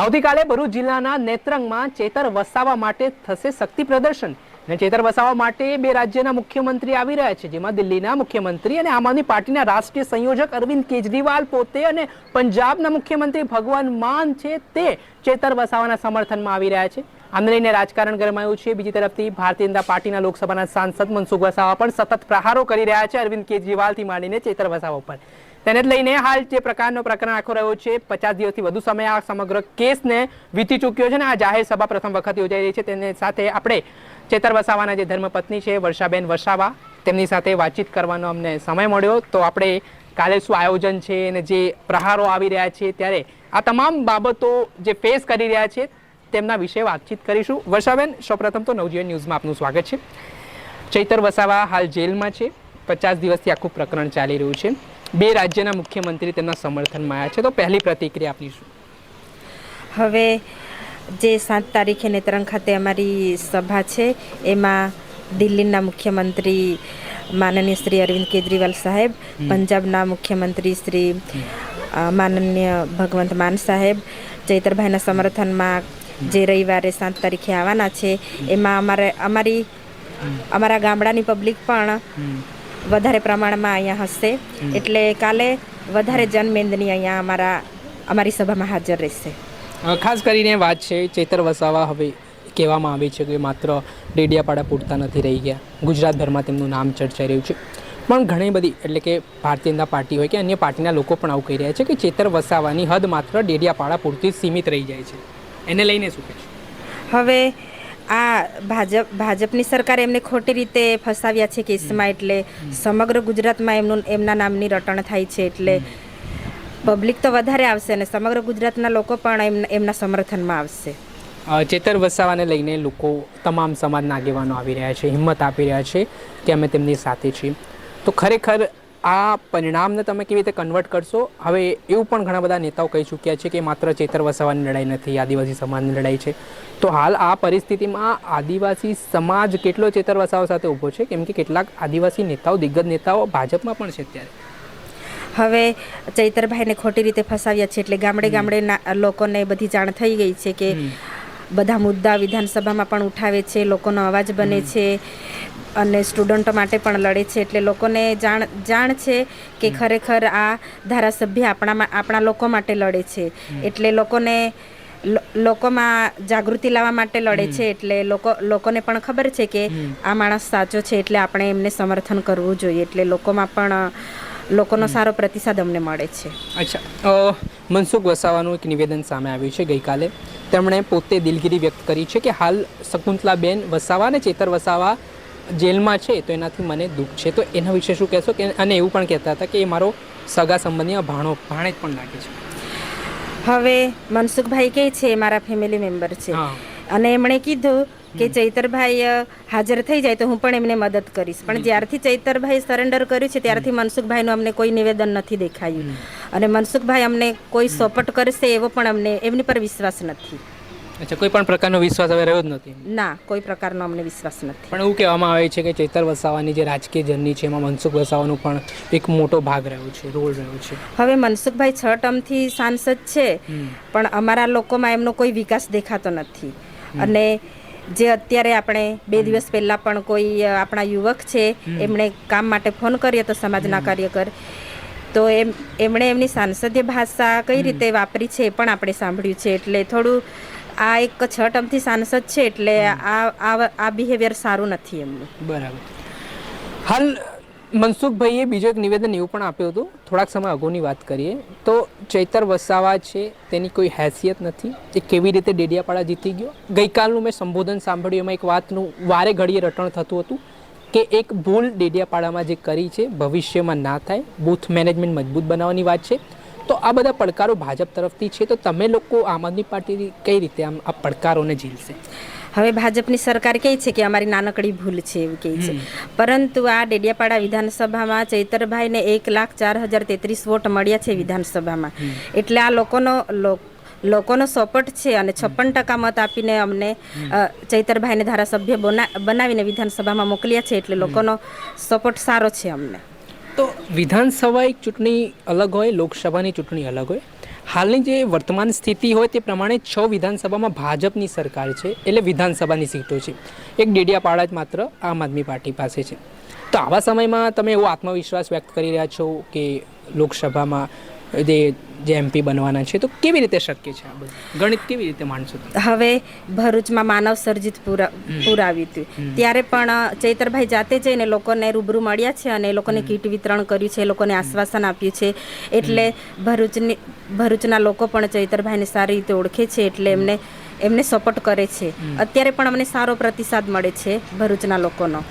આવતીકાલે ભરૂચ જિલ્લાના નેત્રંગમાં ચેતર વસાવા માટે થશે શક્તિ પ્રદર્શન. અને ચેતર વસાવા માટે બે રાજ્યના મુખ્યમંત્રી આવી રહ્યા છે, જેમાં દિલ્હીના મુખ્યમંત્રી અને આમ આદમી પાર્ટીના રાષ્ટ્રીય સંયોજક અરવિંદ કેજરીવાલ પોતે અને પંજાબના મુખ્યમંત્રી ભગવાન માન છે તે ચેતર વસાવાના સમર્થનમાં આવી રહ્યા છે. આમને લઈને રાજકારણ ગરમાયું છે. બીજી તરફથી ભારતીય જનતા પાર્ટીના લોકસભાના સાંસદ મનસુખ વસાવા પણ સતત પ્રહારો કરી રહ્યા છે અરવિંદ કેજરીવાલથી માંડીને ચેતર વસાવા ઉપર. તેને જ લઈને હાલ જે પ્રકારનો પ્રકરણ આખો રહ્યો છે, પચાસ દિવસથી વધુ સમય આ સમગ્ર કેસને વીતી ચૂક્યો છે અને આ જાહેર સભા પ્રથમ વખત યોજાઈ રહી છે. તેને સાથે આપણે ચેતર વસાવાના જે ધર્મપત્ની છે, વર્ષાબેન વસાવા, તેમની સાથે વાતચીત કરવાનો અમને સમય મળ્યો. તો આપણે કાલે શું આયોજન છે અને જે પ્રહારો આવી રહ્યા છે ત્યારે આ તમામ બાબતો જે ફેસ કરી રહ્યા છે તેમના વિશે વાતચીત કરીશું. વર્ષાબેન, સૌપ્રથમ તો નવજીવન ન્યૂઝમાં આપનું સ્વાગત છે. ચૈતર વસાવા હાલ જેલમાં છે. પચાસ દિવસથી આખું પ્રકરણ ચાલી રહ્યું છે. બે રાજ્યના મુખ્યમંત્રી તેમના સમર્થનમાં આવ્યા છે. તો પહેલી પ્રતિક્રિયા આપની શું? હવે જે સાત તારીખે નેત્રંગ ખાતે અમારી સભા છે એમાં દિલ્હીના મુખ્યમંત્રી માનનીય શ્રી અરવિંદ કેજરીવાલ સાહેબ પંજાબના મુખ્યમંત્રી શ્રી માનનીય ભગવંત માન સાહેબ ચૈતરભાઈના સમર્થનમાં જે રવિવારે સાત તારીખે આવવાના છે એમાં અમારે અમારી અમારા ગામડાની પબ્લિક પણ વધારે પ્રમાણમાં અહીંયા હશે. એટલે કાલે વધારે જનમેદની અહીંયા અમારા અમારી સભામાં હાજર રહેશે. ખાસ કરીને વાત છે ચેતર વસાવા હવે કહેવામાં આવે છે કે માત્ર ડેડિયાપાડા પૂરતા નથી રહી ગયા. ગુજરાતભરમાં તેમનું નામ ચર્ચાઈ રહ્યું છે. પણ ઘણી બધી એટલે કે ભારતીય જનતા પાર્ટી હોય કે અન્ય પાર્ટીના લોકો પણ આવું કહી રહ્યા છે કે ચેતર વસાવાની હદ માત્ર ડેડિયાપાડા પૂરતી સીમિત રહી જાય છે. એને લઈને શું કહેશો? હવે આ ભાજપ ભાજપની સરકારે એમને ખોટી રીતે ફસાવ્યા છે કેસમાં એટલે સમગ્ર ગુજરાતમાં એમનું એમના નામની રટણ થાય છે એટલે પબ્લિક તો વધારે આવશે અને સમગ્ર ગુજરાતના લોકો પણ એમના એમના સમર્થનમાં આવશે. ચેતર વસાવાને લઈને લોકો તમામ સમાજના આગેવાનો આવી રહ્યા છે હિંમત આપી રહ્યા છે કે અમે તેમની સાથે છીએ. તો ખરેખર આ પરિણામને તમે કેવી રીતે કન્વર્ટ કરશો? હવે એવું પણ ઘણા બધા નેતાઓ કહી ચૂક્યા છે કે માત્ર ચેતર વસાવાની લડાઈ નથી આદિવાસી સમાજની લડાઈ છે. તો હાલ આ પરિસ્થિતિમાં આદિવાસી સમાજ કેટલો ચેતર વસાવ સાથે ઊભો છે? કેમ કે કેટલાક આદિવાસી નેતાઓ દિગ્ગજ નેતાઓ ભાજપમાં પણ છે અત્યારે. હવે ચૈતરભાઈને ખોટી રીતે ફસાવ્યા છે એટલે ગામડે ગામડે લોકોને બધી જાણ થઈ ગઈ છે કે બધા મુદ્દા વિધાનસભામાં પણ ઉઠાવે છે લોકોનો અવાજ બને છે અને સ્ટુડન્ટો માટે પણ લડે છે. એટલે લોકોને જાણ જાણ છે કે ખરેખર આ ધારાસભ્ય આપણામાં આપણા લોકો માટે લડે છે. એટલે લોકોને લોકોમાં જાગૃતિ લાવવા માટે લડે છે. એટલે લોકો લોકોને પણ ખબર છે કે આ માણસ સાચો છે એટલે આપણે એમને સમર્થન કરવું જોઈએ. એટલે લોકોમાં પણ લોકોનો સારો પ્રતિસાદ અમને મળે છે. અચ્છા. મનસુખ વસાવાનું એક નિવેદન સામે આવ્યું છે ગઈકાલે. તેમણે પોતે દિલગીરી વ્યક્ત કરી છે કે હાલ શકુંતલાબેન વસાવા અને ચેતર વસાવા જેલમાં છે તો એનાથી મને દુઃખ છે. તો એના વિશે શું કહેશો કે અને એવું પણ કહેતા હતા કે એ મારો સગા સંબંધીમાં ભાણો ભાણેજ પણ લાગે છે. હવે મનસુખભાઈ કે છે મારા ફેમિલી મેમ્બર છે. અને એમણે કીધું કે ચૈતરભાઈ હાજર થઈ જાય તો હું પણ એમને મદદ કરીશ. પણ જ્યારથી ચૈતરભાઈ સરેન્ડર કર્યું છે ત્યારથી મનસુખભાઈનું અમને કોઈ નિવેદન નથી દેખાયું. અને મનસુખભાઈ અમને કોઈ સપોર્ટ કરશે એવો પણ અમને એમની પર વિશ્વાસ નથી. અચ્છા કોઈ પણ પ્રકારનો વિશ્વાસ હવે રહ્યો જ નથી? ના કોઈ પ્રકારનો અમને વિશ્વાસ નથી. પણ એવું કહેવામાં આવે છે કે ચેતર વસાવાની જે રાજકીય જર્ની છે એમાં મનસુખ વસાવાનો પણ એક મોટો ભાગ રહ્યો છે રોલ રહ્યો છે. હવે મનસુખભાઈ છ ટર્મથી સાંસદ છે પણ અમારા લોકોમાં એમનો કોઈ વિકાસ દેખાતો નથી. અને જે અત્યારે આપણે બે દિવસ પહેલાં પણ કોઈ આપણા યુવક છે એમણે કામ માટે ફોન કર્યો તો સમાજના કાર્યકર. તો એમ એમણે એમની સાંસદીય ભાષા કઈ રીતે વાપરી છે એ પણ આપણે સાંભળ્યું છે. એટલે થોડું આ એક છ ટર્મથી સાંસદ છે એટલે આ આ આ બિહેવિયર સારું નથી એમનું. બરાબર. હાલ મનસુખભાઈએ બીજો એક નિવેદન એવું પણ આપ્યું હતું, થોડાક સમય અગાઉની વાત કરીએ, તો ચૈતર વસાવા છે, તેની કોઈ હેસિયત નથી, એ કેવી રીતે ડેડિયાપાડા જીતી ગયો? ગઈકાલનું મેં સંબોધન સાંભળ્યું, એમાં એક વાતનું વારે ઘડીએ રટણ થતું હતું કે એક ભૂલ ડેડિયાપાડામાં જે કરી છે, ભવિષ્યમાં ના થાય, બૂથ મેનેજમેન્ટ મજબૂત બનાવવાની વાત છે. તો આ બધા પડકારો ભાજપ તરફથી છે, તો તમે લોકો આમ આદમી પાર્ટી કઈ રીતે આમ આ પડકારોને ઝીલશે? હવે ભાજપની સરકાર કહે છે કે અમારી નાનકડી ભૂલ છે એવું કહે છે. પરંતુ આ ડેડિયાપાડા વિધાનસભામાં ચૈતરભાઈને એક લાખ ચાર હજાર તેત્રીસ વોટ મળ્યા છે વિધાનસભામાં. એટલે આ લોકોનો લોકોનો સપોર્ટ છે અને છપ્પન ટકા મત આપીને અમને ચૈતરભાઈને ધારાસભ્ય બના- બનાવીને વિધાનસભામાં મોકલ્યા છે એટલે લોકોનો સપોર્ટ સારો છે અમને. તો વિધાનસભા એક ચૂંટણી અલગ હોય લોકસભાની ચૂંટણી અલગ હોય? હાલની જે વર્તમાન સ્થિતિ હોય તે પ્રમાણે છ વિધાનસભામાં ભાજપની સરકાર છે, એટલે વિધાનસભાની સીટો છે. એક ડેડિયાપાડા જ માત્ર આમ આદમી પાર્ટી પાસે છે. તો આવા સમયમાં તમે એવો આત્મવિશ્વાસ વ્યક્ત કરી રહ્યા છો કે લોકસભામાં જે જે એમપી બનવાના છે તો કેવી રીતે શક્ય છે આ બધું? ગણિત કેવી રીતે માણસો હવે ભરૂચમાં માનવ સર્જિત પૂરા પુરાવ્યું હતું. ત્યારે પણ ચૈતરભાઈ જાતે જઈને લોકોને રૂબરૂ મળ્યા છે અને લોકોને કીટ વિતરણ કર્યું છે લોકોને આશ્વાસન આપ્યું છે. એટલે ભરૂચની ભરૂચના લોકો પણ ચૈતરભાઈને સારી રીતે ઓળખે છે એટલે એમને એમને સપોર્ટ કરે છે. અત્યારે પણ અમને સારો પ્રતિસાદ મળે છે ભરૂચના લોકોનો.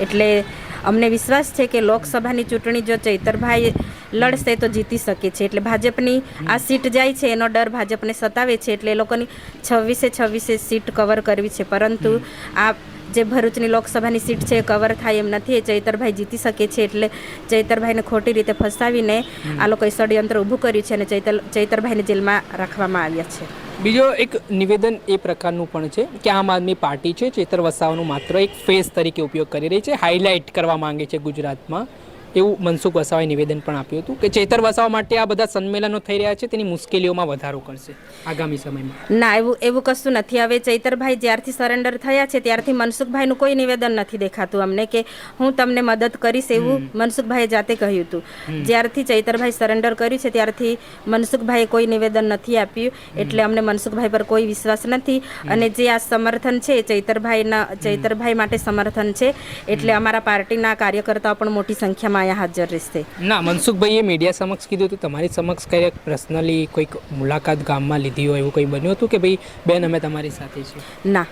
એટલે અમને વિશ્વાસ છે કે લોકસભાની ચૂંટણી જો ચૈતરભાઈ લડશે તો જીતી શકે છે. એટલે ભાજપની આ સીટ જાય છે, એનો ડર ભાજપને સતાવે છે, એટલે એ લોકોની છવ્વીસે છવ્વીસે સીટ કવર કરવી છે. પરંતુ આ જે ભરૂચની લોકસભાની સીટ છે, એ કવર થાય એમ નથી. એ ચૈતરભાઈ જીતી શકે છે, એટલે ચૈતરભાઈને ખોટી રીતે ફસાવીને આ લોકોએ ષડયંત્ર ઊભું કર્યું છે અને ચૈતર ચૈતરભાઈને જેલમાં રાખવામાં આવ્યા છે. બીજો એક નિવેદન એ પ્રકારનું પણ છે કે આમ આદમી પાર્ટી છે, ચેતર વસાવાનું માત્ર એક ફેસ તરીકે ઉપયોગ કરી રહી છે હાઇલાઇટ કરવા માંગે છે ગુજરાતમાં. એવું મનસુખ વસાવાએ નિવેદન પણ આપ્યું હતું કે ચેતર વસાવા માટે આ બધા સંમેલનો થઈ રહ્યા છે તેની મુશ્કેલીઓમાં વધારો કરશે આગામી સમયમાં. ના એવું એવું કશું નથી. હવે ચૈતરભાઈ જ્યારથી સરેન્ડર થયા છે ત્યારથી મનસુખભાઈનું કોઈ નિવેદન નથી દેખાતું અમને કે હું તમને મદદ કરીશ એવું મનસુખભાઈએ જાતે કહ્યું હતું. જ્યારથી ચૈતરભાઈ સરેન્ડર કર્યું છે ત્યારથી મનસુખભાઈએ કોઈ નિવેદન નથી આપ્યું. એટલે અમને મનસુખભાઈ પર કોઈ વિશ્વાસ નથી. અને જે આ સમર્થન છે એ ચૈતરભાઈના ચૈતરભાઈ માટે સમર્થન છે એટલે અમારા પાર્ટીના કાર્યકર્તાઓ પણ મોટી સંખ્યામાં અહીંયા હાજર રહેશે ના મનસુખભાઈએ મીડિયા સમક્ષ કીધું હતું તમારી સમક્ષ કંઈક પર્સનલી કોઈક મુલાકાત ગામમાં લીધી હોય એવું કંઈ બન્યું હતું કે ભાઈ બેન અમે તમારી સાથે છીએ? ના.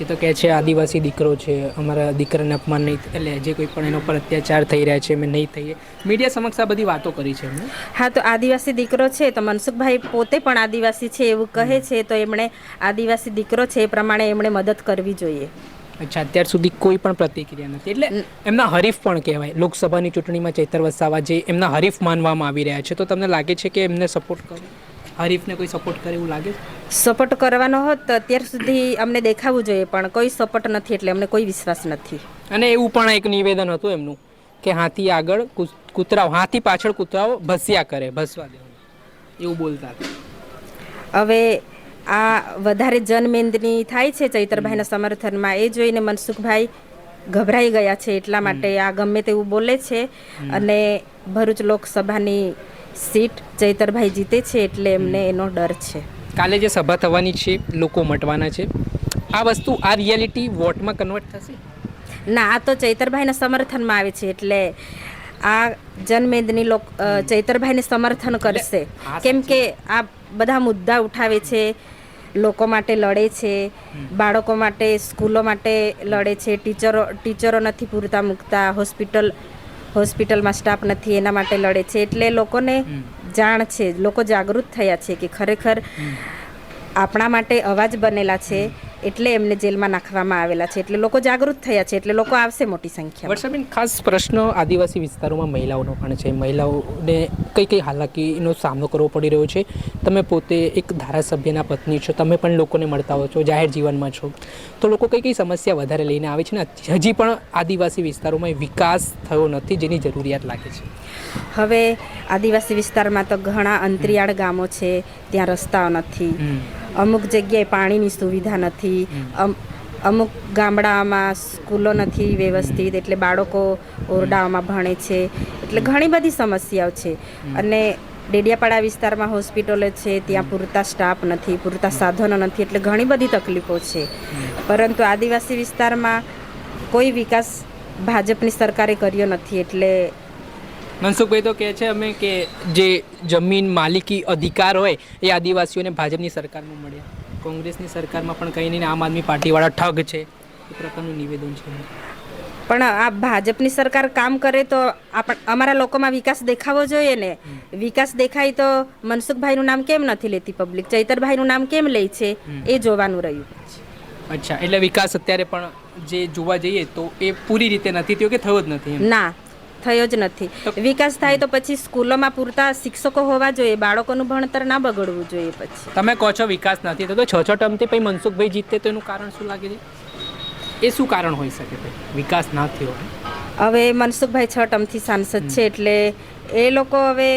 એ તો કહે છે આદિવાસી દીકરો છે અમારા દીકરાને અપમાન નહીં એટલે જે કોઈ પણ એના પર અત્યાચાર થઈ રહ્યા છે અમે નહીં થઈએ. મીડિયા સમક્ષ આ બધી વાતો કરી છે હા તો આદિવાસી દીકરો છે તો મનસુખભાઈ પોતે પણ આદિવાસી છે એવું કહે છે તો એમણે આદિવાસી દીકરો છે એ પ્રમાણે એમણે મદદ કરવી જોઈએ. અચ્છા અત્યાર સુધી કોઈ પણ પ્રતિક્રિયા નથી. એટલે એમના હરીફ પણ કહેવાય. લોકસભાની ચૂંટણીમાં ચૈતર વસાવા જે એમના હરીફ માનવામાં આવી રહ્યા છે તો તમને લાગે છે કે એમને સપોર્ટ કરો? હરીફને કોઈ સપોર્ટ કરે એવું લાગે સપોર્ટ કરવાનો હોત તો અત્યાર સુધી અમને દેખાવું જોઈએ પણ કોઈ સપોર્ટ નથી એટલે અમને કોઈ વિશ્વાસ નથી. અને એવું પણ એક નિવેદન હતું એમનું કે હાથી આગળ કૂતરાઓ હાથી પાછળ કૂતરાઓ ભસ્યા કરે ભસવા દેવાનું. એવું બોલતા હતા. હવે આ વધારે જનમેદની થાય છે ચૈતરભાઈના સમર્થનમાં. એ જોઈને મનસુખભાઈ ગભરાઈ ગયા છે એટલા માટે આ ગમે તેવું બોલે છે અને ભરૂચ લોકસભાની સીટ ચૈતરભાઈ જીતે છે એટલે એમને એનો ડર છે. કાલે જે સભા થવાની છે લોકો મટવાના છે. આ વસ્તુ આ રિયાલિટી વોટમાં કન્વર્ટ થશે? ના આ તો ચૈતરભાઈના સમર્થનમાં આવે છે એટલે આ જનમેદની લોક ચૈતરભાઈને સમર્થન કરશે. કેમ કે આ બધા મુદ્દા ઉઠાવે છે લોકો માટે લડે છે બાળકો માટે સ્કૂલો માટે લડે છે ટીચરો ટીચરો નથી પૂરતા મૂકતા હોસ્પિટલ હોસ્પિટલમાં સ્ટાફ નથી એના માટે લડે છે. એટલે લોકોને જાણ છે લોકો જાગૃત થયા છે કે ખરેખર આપણા માટે અવાજ બનેલા છે. એટલે એમને જેલમાં નાખવામાં આવેલા છે એટલે લોકો જાગૃત થયા છે એટલે લોકો આવશે મોટી સંખ્યા વર્ષાબેન ખાસ પ્રશ્ન આદિવાસી વિસ્તારોમાં મહિલાઓનો પણ છે. મહિલાઓને કઈ કઈ હાલાકીનો સામનો કરવો પડી રહ્યો છે? તમે પોતે એક ધારાસભ્યના પત્ની છો તમે પણ લોકોને મળતા હો છો જાહેર જીવનમાં છો. તો લોકો કઈ કઈ સમસ્યા વધારે લઈને આવે છે ને? હજી પણ આદિવાસી વિસ્તારોમાં વિકાસ થયો નથી જેની જરૂરિયાત લાગે છે. હવે આદિવાસી વિસ્તારમાં તો ઘણા અંતરિયાળ ગામો છે ત્યાં રસ્તાઓ નથી. અમુક જગ્યાએ પાણીની સુવિધા નથી. અમ- અમુક ગામડામાં સ્કૂલો નથી વ્યવસ્થિત એટલે બાળકો ઓરડાઓમાં ભણે છે. એટલે ઘણી બધી સમસ્યાઓ છે. અને ડેડિયાપાડા વિસ્તારમાં હોસ્પિટલો છે ત્યાં પૂરતા સ્ટાફ નથી પૂરતા સાધનો નથી એટલે ઘણી બધી તકલીફો છે. પરંતુ આદિવાસી વિસ્તારમાં કોઈ વિકાસ ભાજપની સરકારે કર્યો નથી એટલે મનસુખભાઈ તો કહે છે અમે કે જે જમીન માલિકી અધિકાર હોય એ આદિવાસીઓને ભાજપની સરકારમાં મળ્યા કોંગ્રેસની સરકારમાં પણ કંઈ નહીં આમ આદમી પાર્ટીવાળા ઠગ છે. એ પ્રકારનું નિવેદન છે. પણ આ ભાજપની સરકાર કામ કરે તો આપણ અમારા લોકોમાં વિકાસ દેખાવો જોઈએ ને. વિકાસ દેખાય તો મનસુખભાઈનું નામ કેમ નથી લેતી પબ્લિક? ચૈતરભાઈનું નામ કેમ લે છે? એ જોવાનું રહ્યું. અચ્છા એટલે વિકાસ અત્યારે પણ જે જોવા જઈએ તો એ પૂરી રીતે નથી થયો કે થયો જ નથી ના થયો જ નથી. વિકાસ થાય તો પછી સ્કૂલોમાં પૂરતા શિક્ષકો હોવા જોઈએ બાળકોનું ભણતર ના બગડવું જોઈએ પછી. તમે કહો છો વિકાસ નથી તો છ છ ટર્મથી પછી મનસુખભાઈ જીતે તો એનું કારણ શું લાગે છે? એ શું કારણ હોઈ શકે વિકાસ ના થયો? હવે મનસુખભાઈ છ ટર્મથી સાંસદ છે એટલે એ લોકો હવે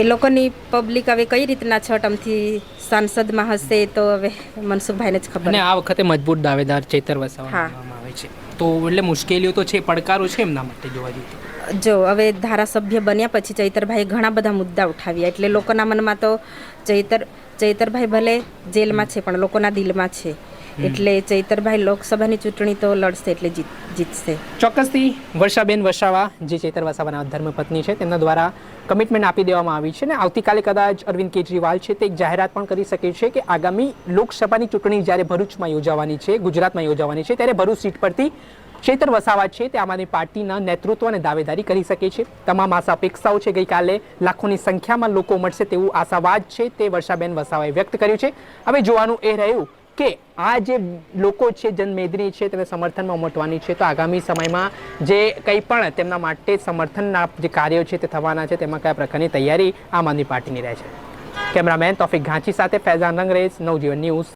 એ લોકોની પબ્લિક હવે કઈ રીતના છ ટર્મથી સાંસદમાં હશે તો હવે મનસુખભાઈને જ ખબર. અને આ વખતે મજબૂત દાવેદાર ચેતર વસાવા છે. તો એટલે મુશ્કેલીઓ તો છે, પડકારો છે એમના માટે જોવા જઈએ જો, હવે ધારાસભ્ય બન્યા પછી ચૈતરભાઈ ઘણા બધા મુદ્દા ઉઠાવ્યા. એટલે લોકોના મનમાં તો ચૈતર, ચૈતરભાઈ ભલે જેલમાં છે, પણ લોકોના દિલમાં છે. એટલે ચૈતરભાઈ લોકસભાની ચૂંટણી તો લડશે એટલે જીત જીતશે. ચોક્કસથી વર્ષાબેન વસાવા જે ચેતર વસાવાના ધર્મપત્ની છે તેમના દ્વારા કમિટમેન્ટ આપી દેવામાં આવી છે અને આવતીકાલે કદાચ અરવિંદ કેજરીવાલ છે તે એક જાહેરાત પણ કરી શકે છે કે આગામી લોકસભાની ચૂંટણી જ્યારે ભરૂચમાં યોજાવાની છે ગુજરાતમાં યોજાવાની છે ત્યારે ભરૂચ સીટ પરથી ચેતર વસાવા છે તે આમ આદમી પાર્ટીના નેતૃત્વ અને દાવેદારી કરી શકે છે. તમામ આશા અપેક્ષાઓ છે ગઈકાલે લાખોની સંખ્યામાં લોકો મળશે તેવું આશાવાદ છે તે વર્ષાબેન વસાવાએ વ્યક્ત કર્યું છે. હવે જોવાનું એ રહ્યું કે આ જે લોકો છે જનમેદની છે, તેને સમર્થનમાં ઉમટવાની છે, તો આગામી સમયમાં જે કંઈ પણ તેમના માટે સમર્થનના જે કાર્યો છે તે થવાના છે, તેમાં કયા પ્રકારની તૈયારી આમ આદમી પાર્ટીની રહે છે. કેમેરામેન તોફિક ઘાંચી સાથે ફૈઝાન રંગરેજ નવજીવન ન્યૂઝ.